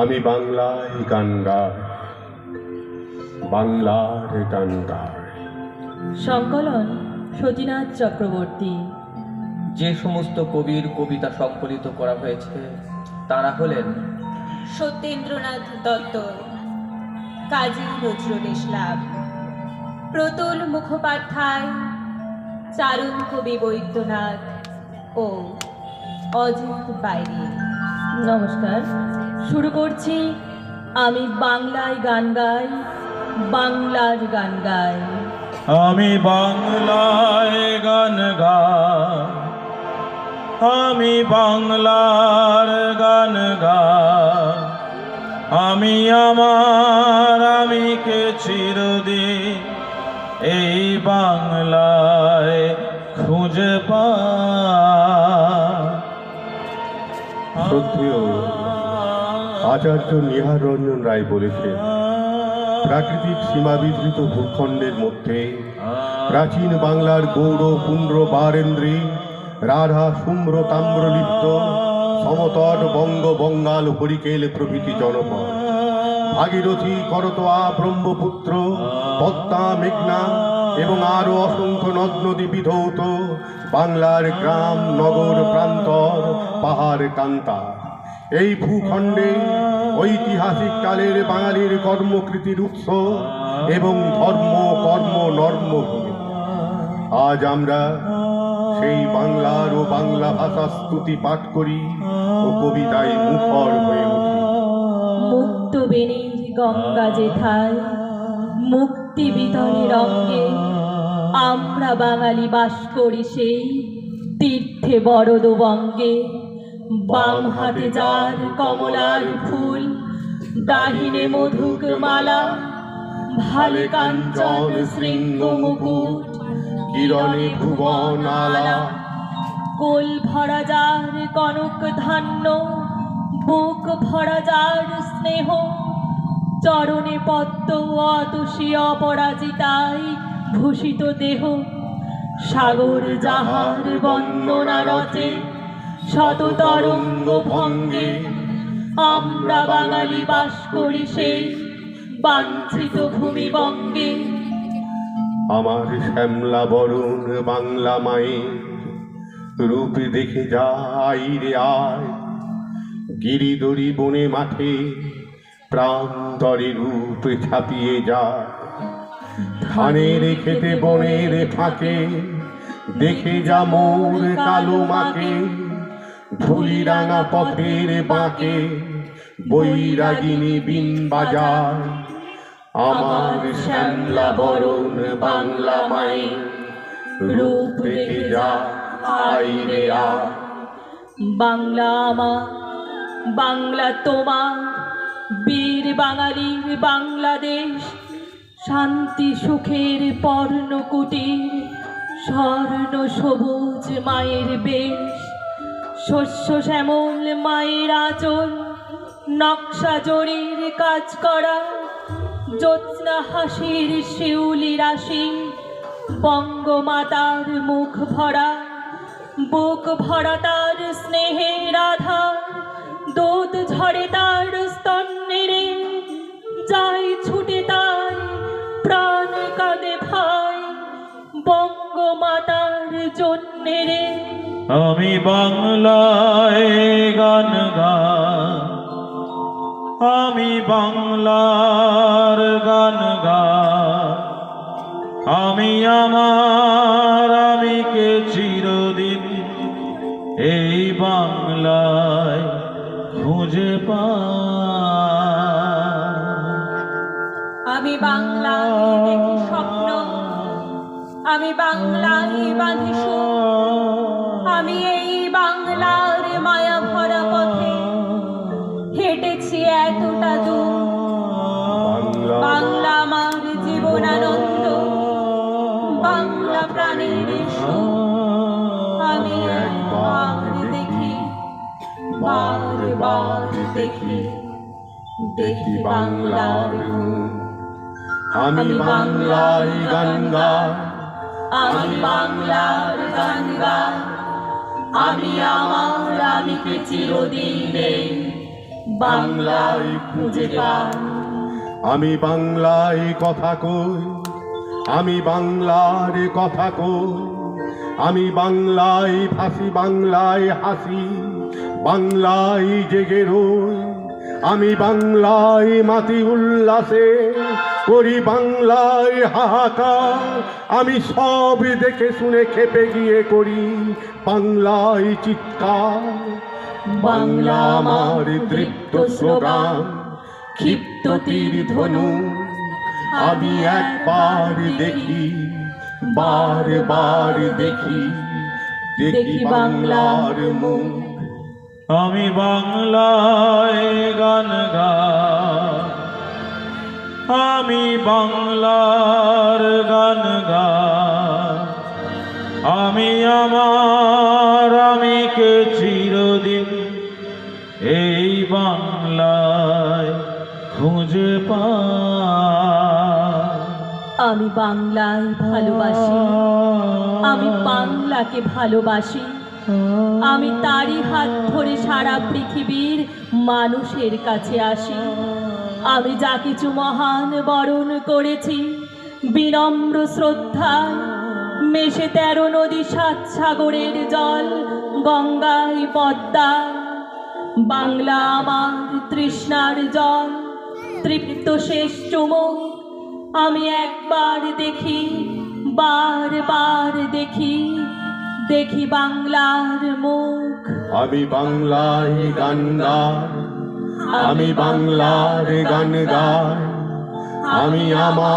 আমি বাংলায় গান গাই বাংলার গান গাই সংকলন সতীনাথ চক্রবর্তী। যে সমস্ত কবির কবিতা সংকলিত করা হয়েছে তারা হলেন সত্যেন্দ্রনাথ দত্ত কাজী নজরুল ইসলাম প্রতুল মুখোপাধ্যায় চারুণ কবি বৈদ্যনাথ ও অজিত বাইরি। নমস্কার। শুরু করছি আমি বাংলায় গান গাই বাংলার গান গাই। আমি বাংলায় গান গাই আমি বাংলার গান গাই। আমি আমার আমিকে চিরদিন এই বাংলায় খুঁজে পা শ্রদ্ধেয় আচার্য নিহার রঞ্জন রায় বলেছেন প্রাকৃতিক সীমাবিধৃত ভূখণ্ডের মধ্যে প্রাচীন বাংলার গৌর পুণ্ড বারেন্দ্রী, রাধা শুম্র তাম্রলিপ্ত, সমতট বঙ্গ, বঙ্গাল, হরিকেল প্রভৃতি জনপদ। ভাগীরথী, করতোয়া, ব্রহ্মপুত্র, পদ্মা, মেঘনা এবং আরও অসংখ্য নদ, নদী বিধৌত বাংলার গ্রাম, নগর, প্রান্তর, পাহাড়, কান্তা। এই ভূখণ্ডে ঐতিহাসিক কালের বাঙালির কর্মকৃতির উৎস এবং ধর্ম, কর্ম নর্মভূমি আজ আমরা সেই বাংলার ও বাংলা ভাষা স্তুতি পাঠ করি ও কবিতায় মুখর হয়ে মুক্ত বেণীর গঙ্গা যেথায় মুক্তি বিতরের অঙ্গে আমরা বাঙালি বাস করি সেই তীর্থে বরদ বঙ্গে বাম হাতে যার কমলার ফুল, দাহিনে মধুক মালা, ভালে কাঞ্চন শৃঙ্গ মুকুট, কিরণে ভুবন আলা। কোল ভরা যার কনক ধান্য, বুক ভরা যার স্নেহ, চরণে পদ্ম অতুষী অপরাজিতাই ভূষিত দেহ, সাগর যাহার বন্দনা রচে শত তরঙ্গ ভঙ্গে আমরা বাঙালি বাস করি সেই বাঞ্ছিত ভূমিবঙ্গে। আমার শ্যামলা বরণ বাংলা মায়ের রূপ দেখে যাই রে আয়। গিরিদরি বনে মাঠে প্রান্তরে রূপ ছাপিয়ে যায়। ধানের খেতে বনের ফাঁকে দেখে যা মোর কালো মাকে। ধুলি রাঙা পথের বাঁকে বৈরাগিনী বিন বাজায় আমার শ্যামলা বরণ বাংলা মায়ের রূপ দেখে যা আই রে বাংলা আমার বাংলা তোমা, বীর বাঙালির বাংলাদেশ, শান্তি সুখের পর্ণ কুটির স্বর্ণ সবুজ মায়ের বেশ। শস্য শ্যামল মায়ের আচল নকশা জরির কাজ করা, জ্যোৎস্না হাসির শিউলি রাশি, বঙ্গমাতার মুখ ভরা, বুক ভরা তার স্নেহের রাধা দুধ ঝরে তার স্তন্নেরে যাই ছুটে তাই প্রাণ কাঁদে ভাই, বঙ্গমাতার জন্যে রে। আমি বাংলায় গান গাই। আমি বাংলার গান গাই। আমি আমার আমিকে চিরদিন এই বাংলায় খুঁজে পাই। আমি দেখি স্বপ্ন। আমি বাংলায় বাঁধি। আমি এই বাংলার মায়া ভরা পথে হেঁটেছি এতটা দূর। বাংলা আমার জীবনানন্দ। বাংলা প্রাণীর আমি একবার দেখি বারবার দেখি দেখি বাংলার আমি বাংলার গান গাই আমি বাংলার গান গাই আমি আমার আমিকে চিরদিনে বাংলায় খুঁজে আমি বাংলায় কথা কই, আমি বাংলার কথা কই, আমি বাংলায় ভাসি বাংলায় হাসি, বাংলায় জেগে রই। আমি বাংলায় মাতি উল্লাসে করি বাংলায় হাহাকার। আমি সব দেখে শুনে খেপে গিয়ে করি বাংলায় চিৎকার। বাংলা আমার তৃপ্ত স্লোগান, ক্ষিপ্ত তীর ধনু। আমি একবার দেখি, বার বার দেখি দেখি বাংলার মুখ। আমি বাংলায় গান গাই। আমি বাংলার গান আমি আমার আমিকে চিরদিন এই বাংলায় খুঁজে পা আমি বাংলায় ভালোবাসি। আমি বাংলাকে ভালোবাসি। আমি তারই হাত ধরে সারা পৃথিবীর মানুষের কাছে আসি। আমি যা কিছু মহান বরণ করেছি, বিনম্র শ্রদ্ধা, মেশে তেরো নদী সাত সাগরের জল, গঙ্গায় পদ্মা, বাংলা আমার তৃষ্ণার জল, তৃপ্ত শেষ চুমুক, আমি একবার দেখি, বার বার দেখি দেখি বাংলার মুখ। আমি বাংলায় গান গাই আমি বাংলার গান গাই। আমি আমার